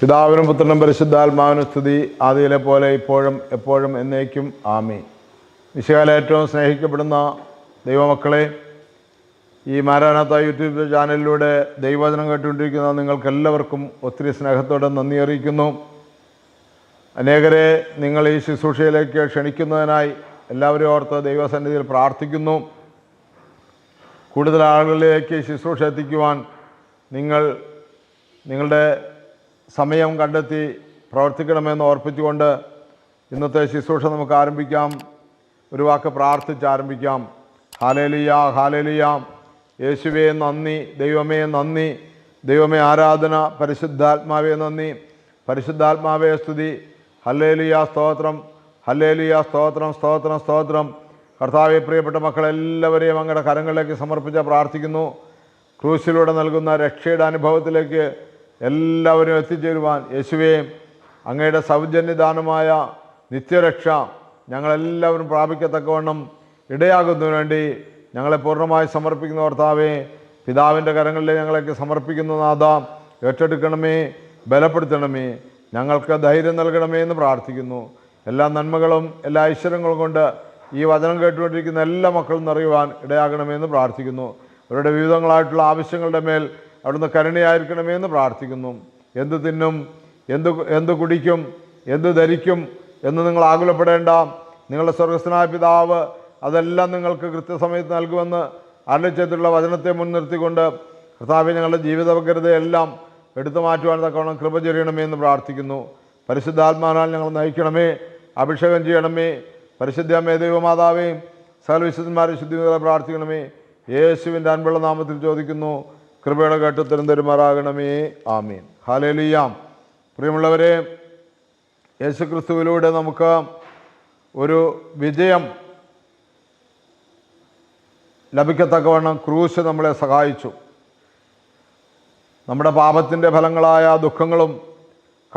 പിതാവിനും പുത്രനും പരിശുദ്ധാത്മാവിനും സ്തുതി. ആദിയിലെ പോലെ ഇപ്പോഴും എപ്പോഴും എന്നേക്കും. ആമി വിശകാല ഏറ്റവും സ്നേഹിക്കപ്പെടുന്ന ദൈവമക്കളെ ഈ മാരാനാത്ത യൂട്യൂബ് ചാനലിലൂടെ ദൈവവചനം കേട്ടുകൊണ്ടിരിക്കുന്ന നിങ്ങൾക്കെല്ലാവർക്കും ഒത്തിരി സ്നേഹത്തോടെ നന്ദി അറിയിക്കുന്നു. അനേകരെ നിങ്ങൾ ഈ ശുശ്രൂഷയിലേക്ക് ക്ഷണിക്കുന്നതിനായി എല്ലാവരും ഓർത്ത് ദൈവസന്നിധിയിൽ പ്രാർത്ഥിക്കുന്നു. കൂടുതൽ ആളുകളിലേക്ക് ശുശ്രൂഷ എത്തിക്കുവാൻ നിങ്ങൾ നിങ്ങളുടെ സമയം കണ്ടെത്തി പ്രവർത്തിക്കണമെന്ന് ഓർപ്പിച്ചുകൊണ്ട് ഇന്നത്തെ ശുശ്രൂഷ നമുക്ക് ആരംഭിക്കാം. ഒരു വാക്ക് പ്രാർത്ഥിച്ച് ആരംഭിക്കാം. Hallelujah hallelujah. യേശുവേ നന്ദി. ദൈവമേ നന്ദി. ദൈവമേ ആരാധന. പരിശുദ്ധാത്മാവേ നന്ദി. പരിശുദ്ധാത്മാവേ സ്തുതി. ഹല്ലേലിയ സ്തോത്രം. ഹല്ലേലിയ സ്തോത്രം സ്തോത്രം സ്തോത്രം. കർത്താവെ പ്രിയപ്പെട്ട മക്കളെല്ലാവരെയും അങ്ങയുടെ കരങ്ങളിലേക്ക് സമർപ്പിച്ച് പ്രാർത്ഥിക്കുന്നു. ക്രൂശിലൂടെ നൽകുന്ന രക്ഷയുടെ അനുഭവത്തിലേക്ക് എല്ലാവരും എത്തിച്ചേരുവാൻ യേശുവേയും അങ്ങയുടെ സൗജന്യദാനമായ നിത്യരക്ഷ ഞങ്ങളെല്ലാവരും പ്രാപിക്കത്തക്കവണ്ണം ഇടയാകുന്നതിന് വേണ്ടി ഞങ്ങളെ പൂർണമായി സമർപ്പിക്കുന്ന ഭർത്താവേ പിതാവിന്റെ കരങ്ങളിലെ ഞങ്ങളൊക്കെ സമർപ്പിക്കുന്ന നാഥ ഏറ്റെടുക്കണമേ ബലപ്പെടുത്തണമേ ഞങ്ങൾക്ക് ധൈര്യം നൽകണമേ എന്ന് പ്രാർത്ഥിക്കുന്നു. എല്ലാ നന്മകളും എല്ലാ ഐശ്വര്യങ്ങളും കൊണ്ട് ഈ വചനം കേട്ടുകൊണ്ടിരിക്കുന്ന എല്ലാ മക്കളും നിറയുവാൻ ഇടയാകണമെന്ന് പ്രാർത്ഥിക്കുന്നു. അവരുടെ വിവിധങ്ങളായിട്ടുള്ള ആവശ്യങ്ങളുടെ മേൽ അവിടുന്ന് കരുണയായിരിക്കണമേ എന്ന് പ്രാർത്ഥിക്കുന്നു. എന്ത് തിന്നും എന്ത് എന്ത് കുടിക്കും എന്ത് ധരിക്കും എന്ന് നിങ്ങൾ ആകുലപ്പെടേണ്ട. നിങ്ങളുടെ സ്വർഗസ്നായ പിതാവ് അതെല്ലാം നിങ്ങൾക്ക് കൃത്യസമയത്ത് നൽകുമെന്ന് അരളിച്ചേത്തുള്ള വചനത്തെ മുൻനിർത്തിക്കൊണ്ട് കർത്താവ് ഞങ്ങളുടെ ജീവിതവക്രതയെല്ലാം എടുത്തു മാറ്റുവാൻ തക്കവണ്ണം കൃപ ചൊരിയണമേ എന്ന് പ്രാർത്ഥിക്കുന്നു. പരിശുദ്ധാത്മാനാൽ ഞങ്ങൾ നയിക്കണമേ അഭിഷേകം ചെയ്യണമേ പരിശുദ്ധമേ ദൈവമാതാവേ സകലവിശുദ്ധന്മാരെ ശുദ്ധിമുതല പ്രാർത്ഥിക്കണമേ. യേശുവിന്റെ അൻപുള്ള നാമത്തിൽ ചോദിക്കുന്നു. കൃപയുടെ കേട്ടത്തിനും തരുമാറാകണമേ ആമീൻ. ഹാലേലിയാം പ്രിയമുള്ളവരെ യേശുക്രിസ്തുവിലൂടെ നമുക്ക് ഒരു വിജയം ലഭിക്കത്തക്കവണ്ണം ക്രൂശ് നമ്മളെ സഹായിച്ചു. നമ്മുടെ പാപത്തിന്റെ ഫലങ്ങളായ ദുഃഖങ്ങളും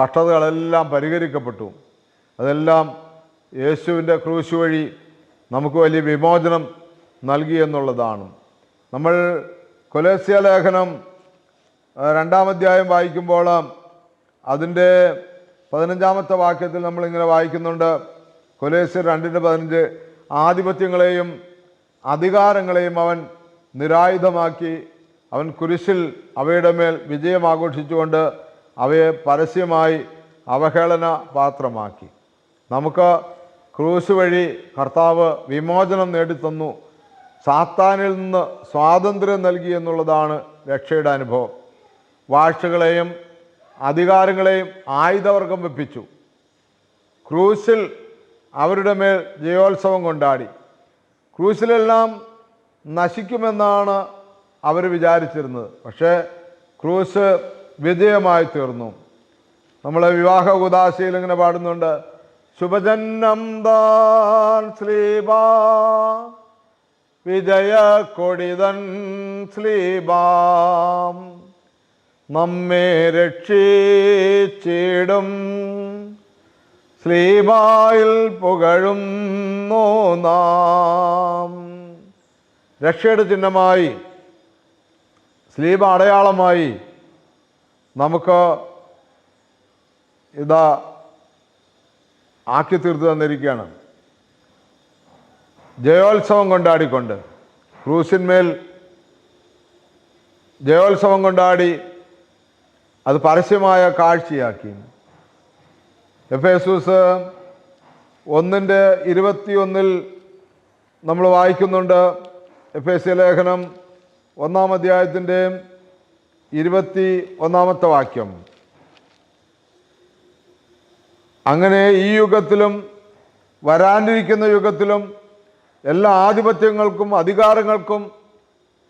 കഷ്ടതകളെല്ലാം പരിഹരിക്കപ്പെട്ടു. അതെല്ലാം യേശുവിന്റെ ക്രൂശ് വഴി നമുക്ക് വലിയ വിമോചനം നൽകി എന്നുള്ളതാണ്. നമ്മൾ കൊലേസ്യ ലേഖനം രണ്ടാമധ്യായം വായിക്കുമ്പോൾ അതിന്റെ പതിനഞ്ചാമത്തെ വാക്യത്തിൽ നമ്മളിങ്ങനെ വായിക്കുന്നുണ്ട്. കൊലേസ്യ രണ്ടിന്റെ പതിനഞ്ച് ആധിപത്യങ്ങളെയും അധികാരങ്ങളെയും അവൻ നിരായുധമാക്കി. അവൻ കുരിശിൽ അവയുടെ മേൽ വിജയം ആഘോഷിച്ചുകൊണ്ട് അവയെ പരസ്യമായി അവഹേളന പാത്രമാക്കി. നമുക്ക് ക്രൂശ് വഴി കർത്താവ് വിമോചനം നേടിത്തന്നു. സാത്താനിൽ നിന്ന് സ്വാതന്ത്ര്യം നൽകി എന്നുള്ളതാണ് രക്ഷയുടെ അനുഭവം. വാഴ്ചകളെയും അധികാരങ്ങളെയും ആയുധവർഗം വെപ്പിച്ചു. ക്രൂസിൽ അവരുടെ മേൽ ജയോത്സവം കൊണ്ടാടി. ക്രൂസിലെല്ലാം നശിക്കുമെന്നാണ് അവർ വിചാരിച്ചിരുന്നത്. പക്ഷേ ക്രൂസ് വിജയമായി തീർന്നു. നമ്മൾ വിവാഹ ഉദാശയിൽ ഇങ്ങനെ പാടുന്നുണ്ട്. ശുഭജന്നം ദാൻ ശ്രീബാ വിജയ കൊടിതൻ ശ്ലീബാം നമ്മെ രക്ഷിച്ചിടും. ശ്ലീബായിൽ പുകഴും നാം. രക്ഷയുടെ ചിഹ്നമായി സ്ലീബ അടയാളമായി നമുക്ക് ഇതാ ആക്കി തീർത്തു തന്നിരിക്കുകയാണ്. ജയോത്സവം കൊണ്ടാടിക്കൊണ്ട് ക്രൂസിന്മേൽ ജയോത്സവം കൊണ്ടാടി അത് പരസ്യമായ കാഴ്ചയാക്കി. എഫ് എസൂസ് ഒന്നിന്റെ ഇരുപത്തിയൊന്നിൽ നമ്മൾ വായിക്കുന്നുണ്ട്. എഫ് എസ് ലേഖനം ഒന്നാം അധ്യായത്തിന്റെ ഇരുപത്തി ഒന്നാമത്തെ വാക്യം. അങ്ങനെ ഈ യുഗത്തിലും വരാനിരിക്കുന്ന യുഗത്തിലും എല്ലാ ആധിപത്യങ്ങൾക്കും അധികാരങ്ങൾക്കും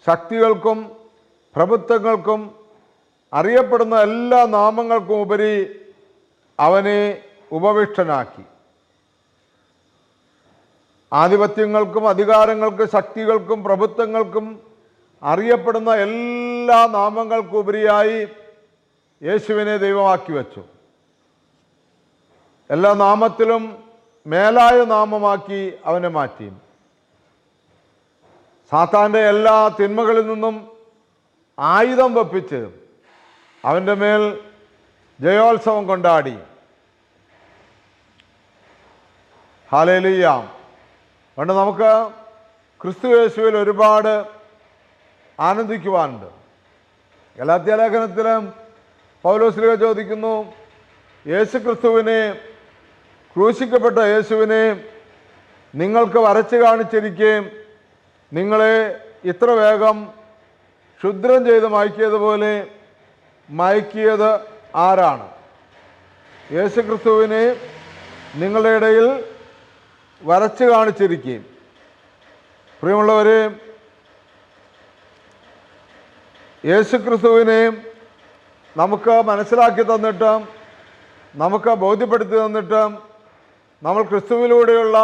ശക്തികൾക്കും പ്രഭുത്വങ്ങൾക്കും അറിയപ്പെടുന്ന എല്ലാ നാമങ്ങൾക്കും ഉപരി അവനെ ഉപവിഷ്ടനാക്കി. ആധിപത്യങ്ങൾക്കും അധികാരങ്ങൾക്കും ശക്തികൾക്കും പ്രഭുത്വങ്ങൾക്കും അറിയപ്പെടുന്ന എല്ലാ നാമങ്ങൾക്കും ഉപരിയായി യേശുവിനെ ദൈവമാക്കി വച്ചു. എല്ലാ നാമത്തിലും മേലായ നാമമാക്കി അവനെ മാറ്റി. സാത്താന്റെ എല്ലാ തിന്മകളിൽ നിന്നും ആയുധം വപ്പിച്ച് അവന്റെ മേൽ ജയോത്സവം കൊണ്ടാടി. ഹാലേലിയാം അതുകൊണ്ട് നമുക്ക് ക്രിസ്തു യേശുവിൽ ഒരുപാട് ആനന്ദിക്കുവാനുണ്ട്. ഗലാത്യ ലേഖനത്തിലും പൗലോസ്ലിക ചോദിക്കുന്നു യേശു ക്രിസ്തുവിനെ ക്രൂശിക്കപ്പെട്ട യേശുവിനെ നിങ്ങൾക്ക് വരച്ച് കാണിച്ചിരിക്കുകയും നിങ്ങളെ ഇത്ര വേഗം ക്ഷുദ്രം ചെയ്ത് മയക്കിയതുപോലെ മയക്കിയത് ആരാണ്? യേശു ക്രിസ്തുവിനെ നിങ്ങളുടെ ഇടയിൽ വരച്ച് കാണിച്ചിരിക്കുകയും. പ്രിയമുള്ളവരെ യേശു ക്രിസ്തുവിനെ നമുക്ക് മനസ്സിലാക്കി തന്നിട്ട് നമുക്ക് ബോധ്യപ്പെടുത്തി തന്നിട്ട് നമ്മൾ ക്രിസ്തുവിലൂടെയുള്ള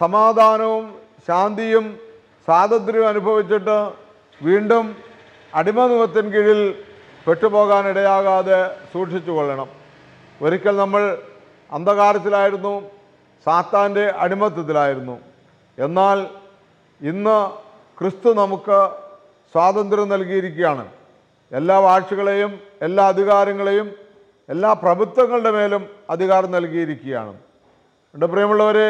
സമാധാനവും ശാന്തിയും സ്വാതന്ത്ര്യവും അനുഭവിച്ചിട്ട് വീണ്ടും അടിമനുഖത്തിന് കീഴിൽ പെട്ടുപോകാനിടയാകാതെ സൂക്ഷിച്ചു കൊള്ളണം. ഒരിക്കൽ നമ്മൾ അന്ധകാരത്തിലായിരുന്നു സാത്താന്റെ അടിമത്വത്തിലായിരുന്നു എന്നാൽ ഇന്ന് ക്രിസ്തു നമുക്ക് സ്വാതന്ത്ര്യം നൽകിയിരിക്കുകയാണ്. എല്ലാ വാഴ്ചകളെയും എല്ലാ അധികാരങ്ങളെയും എല്ലാ പ്രഭുത്വങ്ങളുടെ മേലും അധികാരം നൽകിയിരിക്കുകയാണ്. എന്റെ പ്രിയമുള്ളവരെ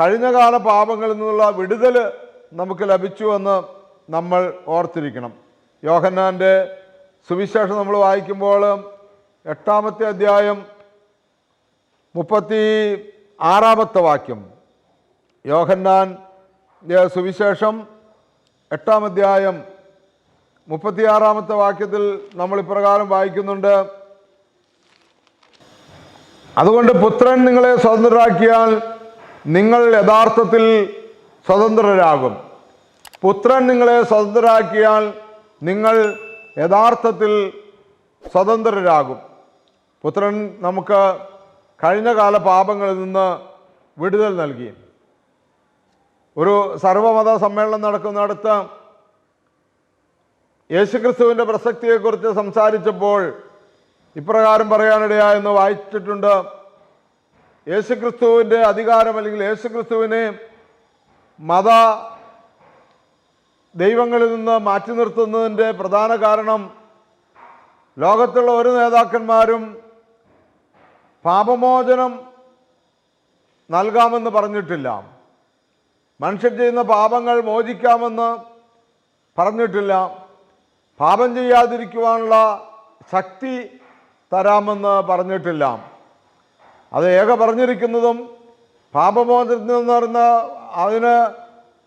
കഴിഞ്ഞകാല പാപങ്ങളിൽ നിന്നുള്ള വിടുതൽ നമുക്ക് ലഭിച്ചുവെന്ന് നമ്മൾ ഓർത്തിരിക്കണം. യോഹന്നാന്റെ സുവിശേഷം നമ്മൾ വായിക്കുമ്പോൾ എട്ടാമത്തെ അധ്യായം മുപ്പത്തി ആറാമത്തെ വാക്യം. യോഹന്നാൻ സുവിശേഷം എട്ടാം അധ്യായം മുപ്പത്തിയാറാമത്തെ വാക്യത്തിൽ നമ്മൾ ഇപ്രകാരം വായിക്കുന്നുണ്ട്. അതുകൊണ്ട് പുത്രൻ നിങ്ങളെ സ്വതന്ത്രരാക്കിയാൽ നിങ്ങൾ യഥാർത്ഥത്തിൽ സ്വതന്ത്രരാകും. പുത്രൻ നിങ്ങളെ സ്വതന്ത്രരാക്കിയാൽ നിങ്ങൾ യഥാർത്ഥത്തിൽ സ്വതന്ത്രരാകും. പുത്രൻ നമുക്ക് കഴിഞ്ഞ കാല പാപങ്ങളിൽ നിന്ന് വിടുതൽ നൽകി. ഒരു സർവമത സമ്മേളനം നടക്കുന്നിടത്ത് യേശുക്രിസ്തുവിന്റെ പ്രസക്തിയെക്കുറിച്ച് സംസാരിച്ചപ്പോൾ ഇപ്രകാരം പറയാനിടയായെന്ന് വായിച്ചിട്ടുണ്ട്. യേശുക്രിസ്തുവിന്റെ അധികാരം അല്ലെങ്കിൽ യേശുക്രിസ്തുവിനെ മത ദൈവങ്ങളിൽ നിന്ന് മാറ്റി നിർത്തുന്നതിന്റെ പ്രധാന കാരണം ലോകത്തുള്ള ഒരു നേതാക്കന്മാരും പാപമോചനം നൽകാമെന്ന് പറഞ്ഞിട്ടില്ല. മനുഷ്യൻ ചെയ്യുന്ന പാപങ്ങൾ മോചിക്കാമെന്ന് പറഞ്ഞിട്ടില്ല. പാപം ചെയ്യാതിരിക്കുവാനുള്ള ശക്തി തരാമെന്ന് പറഞ്ഞിട്ടില്ല. അത് ഏക പറഞ്ഞിരിക്കുന്നതും പാപമോചനത്തിൽ എന്ന് പറയുന്ന അതിന്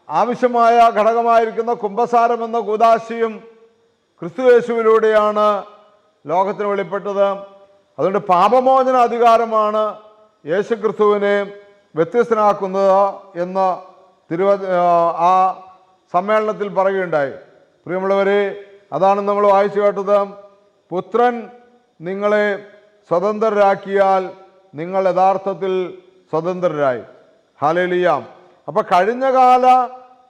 ആവശ്യമായ ഘടകമായിരിക്കുന്ന കുംഭസാരം എന്ന കൂതാശിയും ക്രിസ്തുയേശുവിലൂടെയാണ് ലോകത്തിന് വെളിപ്പെട്ടത്. അതുകൊണ്ട് പാപമോചന അധികാരമാണ് യേശു ക്രിസ്തുവിനെ വ്യത്യസ്തനാക്കുന്നത് എന്ന് തിരുവ ആ സമ്മേളനത്തിൽ പറയുകയുണ്ടായി. പ്രിയമുള്ളവരെ അതാണ് നമ്മൾ വായിച്ചു കേട്ടത്. പുത്രൻ നിങ്ങളെ സ്വതന്ത്രരാക്കിയാൽ നിങ്ങൾ യഥാർത്ഥത്തിൽ സ്വതന്ത്രരായി. ഹാലേലിയാം അപ്പം കഴിഞ്ഞ കാല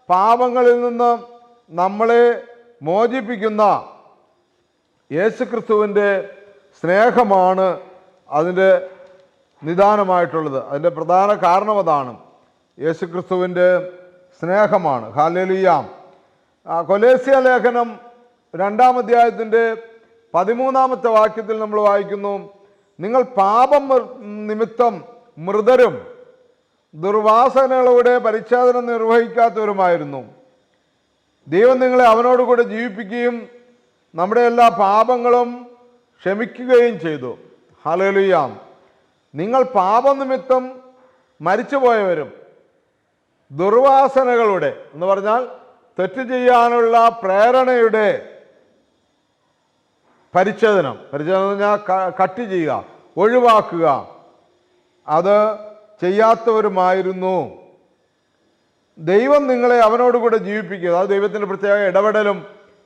പാപങ്ങളിൽ നിന്ന് നമ്മളെ മോചിപ്പിക്കുന്ന യേശുക്രിസ്തുവിന്റെ സ്നേഹമാണ് അതിന്റെ നിദാനമായിട്ടുള്ളത്. അതിന്റെ പ്രധാന കാരണം അതാണ് യേശുക്രിസ്തുവിന്റെ സ്നേഹമാണ്. ഹാലേലിയാം കൊലേസ്യ ലേഖനം രണ്ടാം അധ്യായത്തിന്റെ പതിമൂന്നാമത്തെ വാക്യത്തിൽ നമ്മൾ വായിക്കുന്നു. നിങ്ങൾ പാപം നിമിത്തം മൃതരും ദുർവാസനകളുടെ പരിച്ഛേദനം നിർവഹിക്കാത്തവരുമായിരുന്നു. ദൈവം നിങ്ങളെ അവനോടുകൂടെ ജീവിപ്പിക്കുകയും നമ്മുടെ എല്ലാ പാപങ്ങളും ക്ഷമിക്കുകയും ചെയ്തു. ഹലലുയാം നിങ്ങൾ പാപം പാപനിമിത്തം മരിച്ചുപോയവരും ദുർവാസനകളുടെ എന്ന് പറഞ്ഞാൽ തെറ്റ് ചെയ്യാനുള്ള പ്രേരണയുടെ പരിച്ഛേദനം. പരിച്ഛേദനം പറഞ്ഞാൽ കട്ട് ചെയ്യുക ഒഴിവാക്കുക. അത് ചെയ്യാത്തവരുമായിരുന്നു. ദൈവം നിങ്ങളെ അവനോടുകൂടെ ജീവിപ്പിക്കുക. അത് ദൈവത്തിന്റെ പ്രത്യേക ഇടപെടലും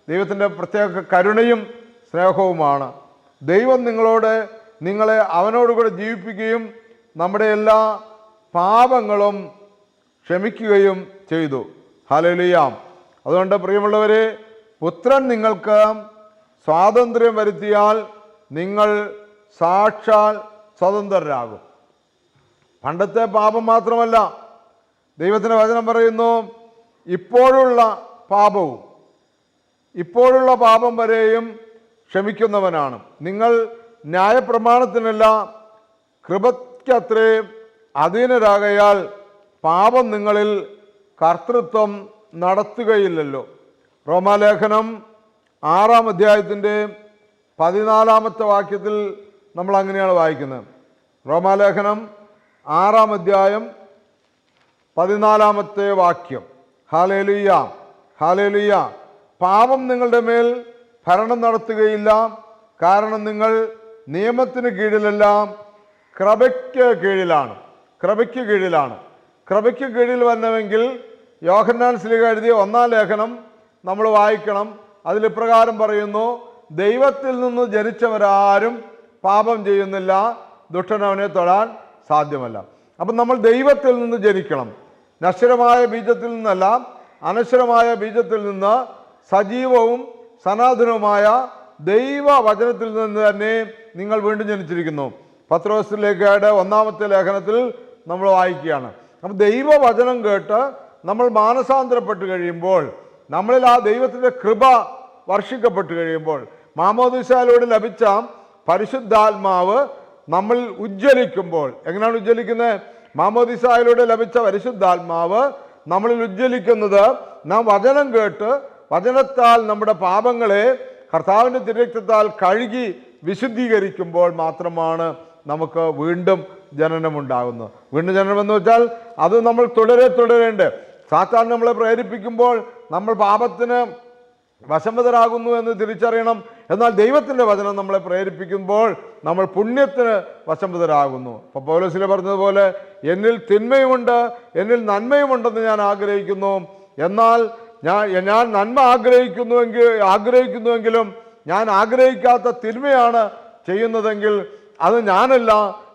ദൈവത്തിന്റെ പ്രത്യേക കരുണയും സ്നേഹവുമാണ്. ദൈവം നിങ്ങളോട് നിങ്ങളെ അവനോടുകൂടെ ജീവിപ്പിക്കുകയും നമ്മുടെ എല്ലാ പാപങ്ങളും ക്ഷമിക്കുകയും ചെയ്തു. ഹലലിയാം അതുകൊണ്ട് പ്രിയമുള്ളവരെ പുത്രൻ നിങ്ങൾക്ക് സ്വാതന്ത്ര്യം വരുത്തിയാൽ നിങ്ങൾ സാക്ഷാൽ സ്വതന്ത്രരാകും. പണ്ടത്തെ പാപം മാത്രമല്ല ദൈവത്തിന്റെ വചനം പറയുന്നു ഇപ്പോഴുള്ള പാപവും ഇപ്പോഴുള്ള പാപം വരെയും ക്ഷമിക്കുന്നവനാണ്. നിങ്ങൾ ന്യായപ്രമാണത്തിനല്ല കൃപയ്ക്കത്രേ അധീനരാകയാൽ പാപം നിങ്ങളിൽ കർത്തൃത്വം നടത്തുകയില്ലല്ലോ. റോമാലേഖനം ആറാം അധ്യായത്തിന്റെ പതിനാലാമത്തെ വാക്യത്തിൽ നമ്മൾ അങ്ങനെയാണ് വായിക്കുന്നത്. റോമാലേഖനം ആറാം അധ്യായം പതിനാലാമത്തെ വാക്യം. ഹാലേലുയ്യ ഹാലേലുയ്യ പാപം നിങ്ങളുടെ മേൽ ഭരണം നടത്തുകയില്ല. കാരണം നിങ്ങൾ നിയമത്തിന് കീഴിലല്ല ക്രബയ്ക്ക് കീഴിലാണ്. ക്രബയ്ക്ക് കീഴിലാണ്. ക്രബയ്ക്ക് കീഴിൽ വരണമെങ്കിൽ യോഹന്നാൻ സ്ലിക എഴുതിയ ഒന്നാം ലേഖനം നമ്മൾ വായിക്കണം. അതിൽ ഇപ്രകാരം പറയുന്നു ദൈവത്തിൽ നിന്ന് ജനിച്ചവരാരും പാപം ചെയ്യുന്നില്ല ദുഷ്ടനവനെ തൊടാൻ സാധ്യമല്ല. അപ്പം നമ്മൾ ദൈവത്തിൽ നിന്ന് ജനിക്കണം. നശ്വരമായ ബീജത്തിൽ നിന്നല്ല അനശ്വരമായ ബീജത്തിൽ നിന്ന് സജീവവും സനാതനവുമായ ദൈവ വചനത്തിൽ നിന്ന് തന്നെ നിങ്ങൾ വീണ്ടും ജനിച്ചിരിക്കുന്നു. പത്രോസിലേക്കയുടെ ഒന്നാമത്തെ ലേഖനത്തിൽ നമ്മൾ വായിക്കുകയാണ്. അപ്പം ദൈവവചനം കേട്ട് നമ്മൾ മാനസാന്തരപ്പെട്ട് കഴിയുമ്പോൾ നമ്മളിൽ ആ ദൈവത്തിന്റെ കൃപ വർഷിക്കപ്പെട്ട് കഴിയുമ്പോൾ മാമോദിശാലോട് ലഭിച്ച പരിശുദ്ധാത്മാവ് നമ്മൾ ഉജ്ജ്വലിക്കുമ്പോൾ. എങ്ങനെയാണ് ഉജ്ജ്വലിക്കുന്നത്? മാമോദിസായിലൂടെ ലഭിച്ച പരിശുദ്ധാത്മാവ് നമ്മളിൽ ഉജ്ജ്വലിക്കുന്നത് നാം വചനം കേട്ട് വചനത്താൽ നമ്മുടെ പാപങ്ങളെ കർത്താവിന്റെ തിരക്തത്താൽ കഴുകി വിശുദ്ധീകരിക്കുമ്പോൾ മാത്രമാണ് നമുക്ക് വീണ്ടും ജനനമുണ്ടാകുന്നത്. വീണ്ടും ജനനം എന്ന് വെച്ചാൽ അത് നമ്മൾ തുടരെ തുടരേണ്ട സാത്താൻ നമ്മളെ പ്രേരിപ്പിക്കുമ്പോൾ നമ്മൾ പാപത്തിന് വശംവതരാകുന്നു എന്ന് തിരിച്ചറിയണം. എന്നാൽ ദൈവത്തിന്റെ വചനം നമ്മളെ പ്രേരിപ്പിക്കുമ്പോൾ നമ്മൾ പുണ്യത്തിന് വശംവതരാകുന്നു ഇപ്പോൾ പൗലോസിലെ പറഞ്ഞതുപോലെ എന്നിൽ തിന്മയുമുണ്ട് എന്നിൽ നന്മയുമുണ്ടെന്ന് ഞാൻ ആഗ്രഹിക്കുന്നു. എന്നാൽ ഞാൻ ഞാൻ നന്മ ആഗ്രഹിക്കുന്നുവെങ്കിൽ ആഗ്രഹിക്കുന്നുവെങ്കിലും ഞാൻ ആഗ്രഹിക്കാത്ത തിന്മയാണ് ചെയ്യുന്നതെങ്കിൽ അത് ഞാനല്ല.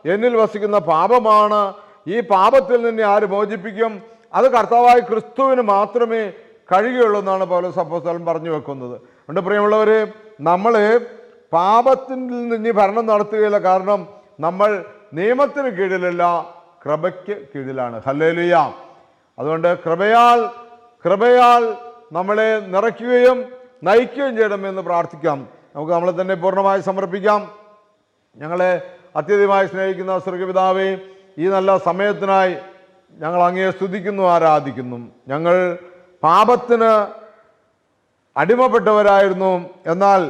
എന്നിൽ വസിക്കുന്ന പാപമാണ്. ഈ പാപത്തിൽ നിന്നെ ആര് മോചിപ്പിക്കും? അത് കർത്താവായ ക്രിസ്തുവിന് മാത്രമേ കഴിയുള്ളൂ എന്നാണ് പൗലോസ് അപ്പോസ്തലൻ പറഞ്ഞു വെക്കുന്നത്. അതുകൊണ്ട് പ്രിയമുള്ളവർ നമ്മൾ പാപത്തിൽ നിന്ന് ഭരണം നടത്തുകയില്ല. കാരണം നമ്മൾ നിയമത്തിന് കീഴിലല്ല കൃപയ്ക്ക് കീഴിലാണ്. ഹല്ലേലുയ. അതുകൊണ്ട് കൃപയാൽ കൃപയാൽ നമ്മളെ നിറയ്ക്കുകയും നയിക്കുകയും ചെയ്യണമെന്ന് പ്രാർത്ഥിക്കാം. നമുക്ക് നമ്മളെ തന്നെ പൂർണമായി സമർപ്പിക്കാം. ഞങ്ങളെ അത്യധികമായി സ്നേഹിക്കുന്ന സ്വർഗപിതാവേ ഈ നല്ല സമയത്തിനായി ഞങ്ങൾ അങ്ങേ സ്തുതിക്കുന്നു ആരാധിക്കുന്നു. ഞങ്ങൾ പാപത്തിന് അടിമപ്പെട്ടവരായിരുന്നു. എന്നാൽ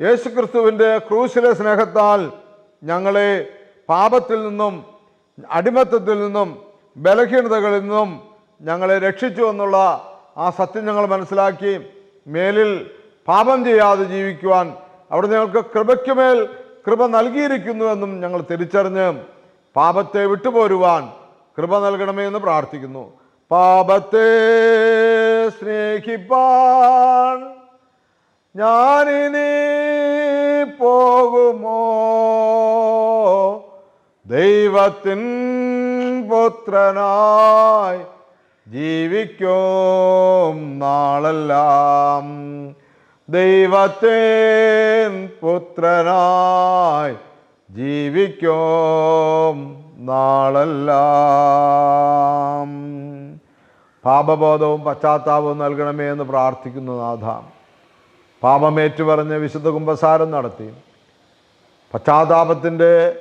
യേശുക്രിസ്തുവിന്റെ ക്രൂശിലെ സ്നേഹത്താൽ ഞങ്ങളെ പാപത്തിൽ നിന്നും അടിമത്തത്തിൽ നിന്നും ബലഹീനതകളിൽ നിന്നും ഞങ്ങളെ രക്ഷിച്ചു എന്നുള്ള ആ സത്യം ഞങ്ങൾ മനസ്സിലാക്കി. മേലിൽ പാപം ചെയ്യാതെ ജീവിക്കുവാൻ അവിടെ ഞങ്ങൾക്ക് കൃപയ്ക്കുമേൽ കൃപ നൽകിയിരിക്കുന്നുവെന്നും ഞങ്ങൾ തിരിച്ചറിഞ്ഞ് പാപത്തെ വിട്ടുപോരുവാൻ കൃപ നൽകണമേ എന്ന് പ്രാർത്ഥിക്കുന്നു. പാപത്തെ സ്നേഹിപ്പാൻ ഞാനിനി പോകുമോ? ദൈവത്തിൻ പുത്രനായി ജീവിക്കും നാളെല്ലാം. ദൈവത്തിൻ പുത്രനായി ജീവിക്കും നാളെല്ലാം. പാപബോധവും പശ്ചാത്താപവും നൽകണമേ എന്ന് പ്രാർത്ഥിക്കുന്നു നാഥ. പാപമേറ്റു പറഞ്ഞ് വിശുദ്ധ കുംഭസാരം നടത്തി. പശ്ചാത്താപത്തിന്റെ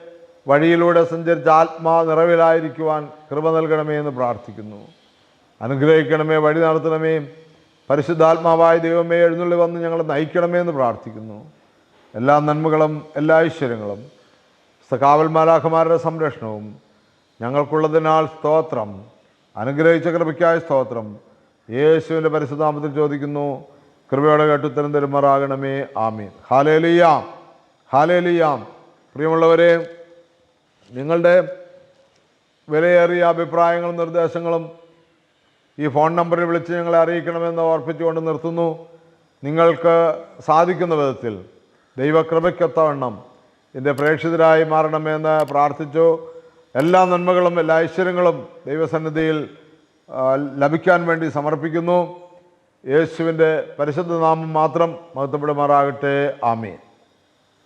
വഴിയിലൂടെ സഞ്ചരിച്ച ആത്മാ നിറവിലായിരിക്കുവാൻ കൃപ നൽകണമേ എന്ന് പ്രാർത്ഥിക്കുന്നു. അനുഗ്രഹിക്കണമേ വഴി നടത്തണമേ. പരിശുദ്ധാത്മാവായ ദൈവമേ എഴുന്നള്ളി വന്ന് ഞങ്ങളെ നയിക്കണമേ എന്ന് പ്രാർത്ഥിക്കുന്നു. എല്ലാ നന്മകളും എല്ലാ ഐശ്വര്യങ്ങളും കാവൽ മാലാഖമാരുടെ സംരക്ഷണവും ഞങ്ങൾക്കുള്ളതിനാൽ സ്തോത്രം. അനുഗ്രഹിച്ച കൃപയ്ക്കായ സ്തോത്രം. യേശുവിന്റെ പരിശുദ്ധാമത്തിൽ ചോദിക്കുന്നു കൃപയോടെ കേട്ടുത്തരം തരുമാറാകണമേ. ആമീൻ. ഹാലേലിയാം. ഹാലേലിയാം. പ്രിയമുള്ളവരെ നിങ്ങളുടെ വിലയേറിയ അഭിപ്രായങ്ങളും നിർദ്ദേശങ്ങളും ഈ ഫോൺ നമ്പറിൽ വിളിച്ച് ഞങ്ങളെ അറിയിക്കണമെന്ന് ഓർപ്പിച്ചുകൊണ്ട് നിർത്തുന്നു. നിങ്ങൾക്ക് സാധിക്കുന്ന വിധത്തിൽ ദൈവകൃപയ്ക്കൊത്തവണ്ണം ഇതിന്റെ പ്രേക്ഷിതരായി മാറണമെന്ന് പ്രാർത്ഥിച്ചു. എല്ലാ നന്മകളും എല്ലാ ഐശ്വര്യങ്ങളും ദൈവസന്നിധിയിൽ ലഭിക്കാൻ വേണ്ടി സമർപ്പിക്കുന്നു. യേശുവിന്റെ പരിശുദ്ധ നാമം മാത്രം മഹത്വപ്പെടുമാറാകട്ടെ. ആമീൻ.